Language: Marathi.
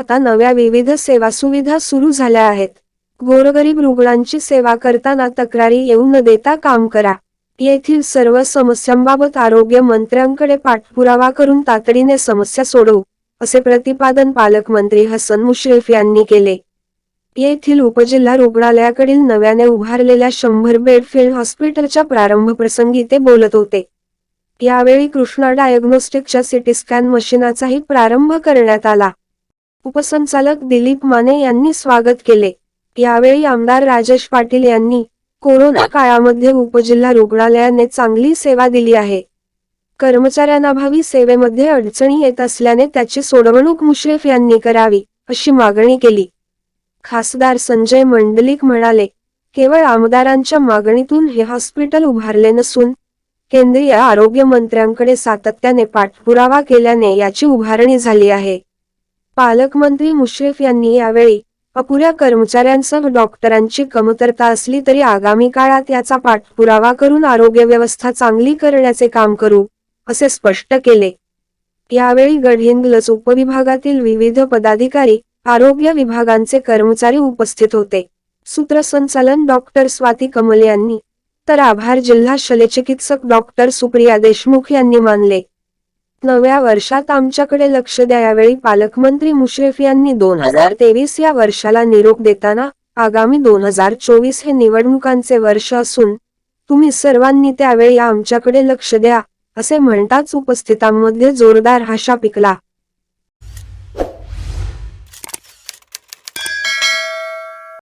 आता नव्या विविध सेवा सुविधा सुरू झाल्या आहेत. गोरगरीब रुग्णांची सेवा करताना तक्रारी येऊ न देता काम करा. येथील सर्व समस्यांबाबत आरोग्य मंत्र्यांकडे पाठपुरावा करून तातडीने समस्या सोडवू असे प्रतिपादन पालकमंत्री हसन मुश्रीफ यांनी केले. येथील उपजिल्हा रुग्णालयाकडील नव्याने उभारलेल्या शंभर बेड फील्ड हॉस्पिटलच्या प्रारंभ प्रसंगी ते बोलत होते. यावेळी कृष्णा डायग्नोस्टिकच्या सिटी स्कॅन मशीनाचाही प्रारंभ करण्यात आला. उपसंचालक दिलीप माने यांनी स्वागत केले. यावेळी आमदार राजेश पाटील यांनी कोरोना काळामध्ये उपजिल्हा रुग्णालयाने चांगली सेवा दिली आहे. कर्मचाऱ्यांअभावी सेवेमध्ये अडचणी येत असल्याने त्याची सोडवणूक मुश्रीफ यांनी करावी अशी मागणी केली. खासदार संजय मंडलिक म्हणाले केवळ आमदारांच्या मागणीतून हे हॉस्पिटल उभारले नसून केंद्रीय आरोग्य मंत्र्यांकडे सातत्याने पाठपुरावा केल्याने याची उभारणी झाली आहे. पालकमंत्री मुश्रीफ यांनी यावेळी अपुऱ्या कर्मचाऱ्यांसह डॉक्टरांची कमतरता असली तरी आगामी काळात याचा पाठपुरावा करून आरोग्य व्यवस्था चांगली करण्याचे काम करू असे स्पष्ट केले. यावेळी गडहिंग्लज उपविभागातील विविध पदाधिकारी आरोग्य विभागांचे कर्मचारी उपस्थित होते. सूत्रसंचालन डॉक्टर स्वाती कमल यांनी तर आभार जिल्हा शल्यचिकित्सक डॉक्टर सुप्रिया देशमुख यांनी मानले. नव्या वर्षात आमच्याकडे लक्ष द्या यावेळी पालकमंत्री मुश्रीफ यांनी दोन हजार तेवीस या वर्षाला निरोप देताना आगामी दोन हजार चोवीस हे निवडणुकांचे वर्ष असून तुम्ही सर्वांनी त्यावेळी आमच्याकडे लक्ष द्या असे म्हणताच उपस्थितांमध्ये जोरदार हाशा पिकला.